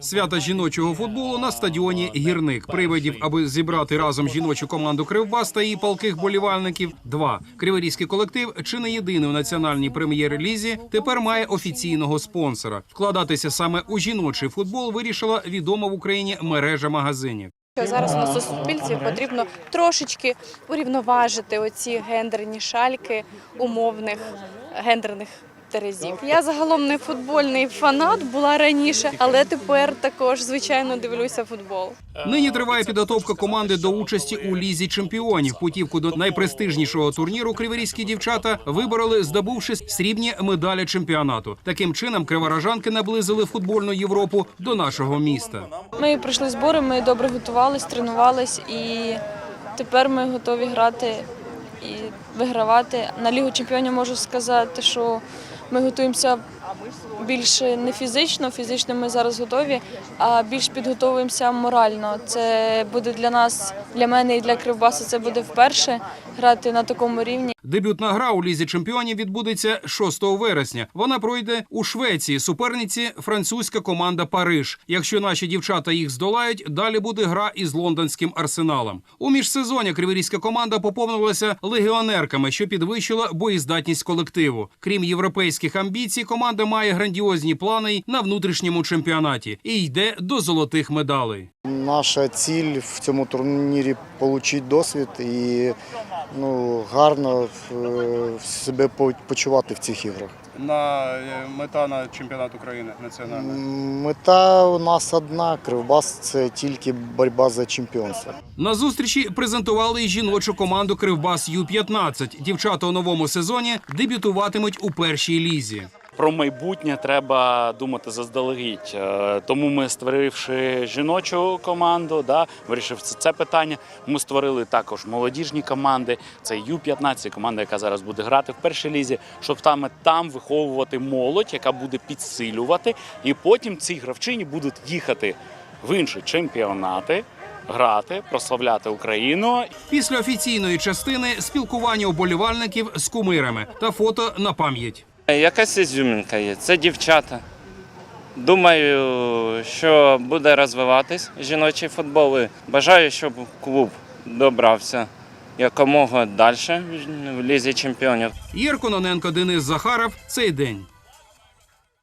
Свята жіночого футболу на стадіоні Гірник. Привидів, аби зібрати разом жіночу команду Кривбас та її палких болівальників. Два криворізький колектив, чи не єдиний у національній прем'єр-лізі, тепер має офіційного спонсора. Вкладатися саме у жіночий футбол вирішила відома в Україні мережа магазинів. Зараз у нас у суспільстві потрібно трошечки урівноважити оці гендерні шальки умовних гендерних терезів. Я загалом не футбольний фанат була раніше, але тепер також звичайно дивлюся футбол. Нині триває підготовка команди до участі у лізі чемпіонів. Путівку до найпрестижнішого турніру криворізькі дівчата вибороли, здобувши срібні медалі чемпіонату. Таким чином криворожанки наблизили футбольну Європу до нашого міста. Ми пройшли збори, ми добре готувались, тренувались і тепер ми готові грати і вигравати. На Лігу чемпіонів можу сказати, що ми готуємося більше не фізично, фізично ми зараз готові, а більш підготовуємося морально. Це буде для нас, для мене і для Кривбасу, це буде вперше грати на такому рівні. Дебютна гра у лізі чемпіонів відбудеться 6 вересня. Вона пройде у Швеції. Суперниці французька команда Париж. Якщо наші дівчата їх здолають, далі буде гра із лондонським арсеналом. У міжсезоні криворізька команда поповнилася легіонерками, що підвищила боєздатність колективу. Крім європейських амбіцій, команда має грандіозні плани на внутрішньому чемпіонаті і йде до золотих медалей. Наша ціль в цьому турнірі отримати досвід і ну, гарно е, себе почувати в цих іграх. на е, мета на чемпіонат України національний? Мета у нас одна Кривбас це тільки боротьба за чемпіонство. На зустрічі презентували й жіночу команду Кривбас Ю-15. Дівчата у новому сезоні дебютуватимуть у першій лізі. Про майбутнє треба думати заздалегідь. Е, Тому ми, створивши жіночу команду, да, вирішив це, питання. Ми створили також молодіжні команди. Це Ю-15, команда, яка зараз буде грати в першій лізі, щоб там, там виховувати молодь, яка буде підсилювати. І потім ці гравчині будуть їхати в інші чемпіонати, грати, прославляти Україну Після офіційної частини спілкування уболівальників з кумирами та фото на пам'ять. Якась ізюмінка є. Це дівчата. Думаю, що буде розвиватись жіночий футбол. І Бажаю, щоб клуб добрався якомога далі в лізі чемпіонів. Єркононенко Денис Захаров. Цей день.